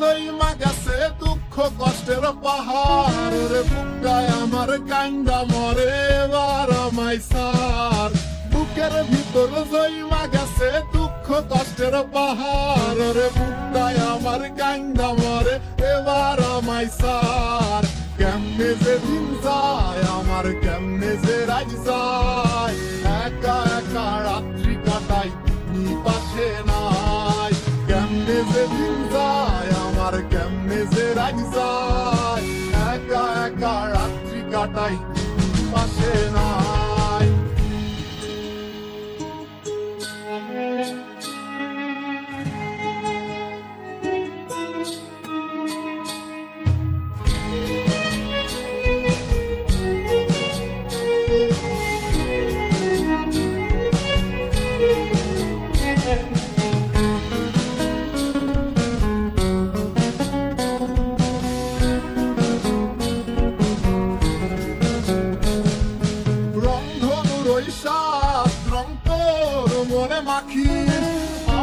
জয়মা গেছে দুঃখ কষ্টের পাহাড় রে বুকটায় আমার কান্দা মরে এবার আমায় সার বুকের ভিতর জৈমা গেছে দুঃখ কষ্টের পাহাড় রে বুকটায় আমার কান্দা মরে কাটাই পাশে নাই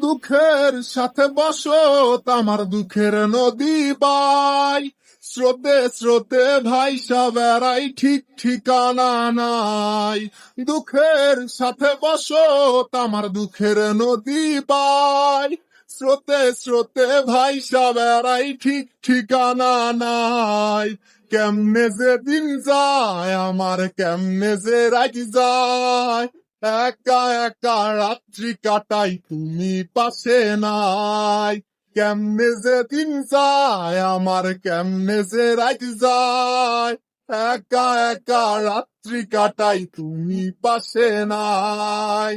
দুঃখের সাথে বসত আমার দুঃখের নদী বাই। স্রোতে স্রোতে ভাই বেড়াই ঠিক ঠিকানা নাই। দুঃখের সাথে বসত আমার দুঃখের নদী বাই। স্রোতে স্রোতে ভাই বেড়াই ঠিক ঠিকানা নাই। কেমনে যে দিন যায়, আমার কেমনে যে রাত যায়। একা একা রাত্রি কাটাই, তুমি পাশে নাই। কেমনে যে দিন যায়, আমার কেমনে যে রাত যায়। একা একা রাত্রি কাটাই, তুমি পাশে নাই।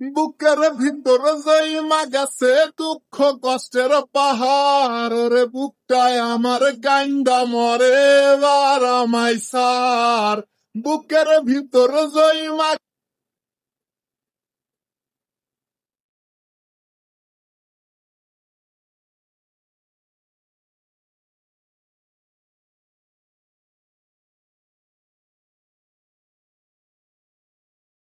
বুকের ভিতর জয়মা গেছে দুঃখ কষ্টের পাহাড় রে বুকটায় আমার গান্ডা মরে, বারামাই সার। বুকের ভিতর জয়মা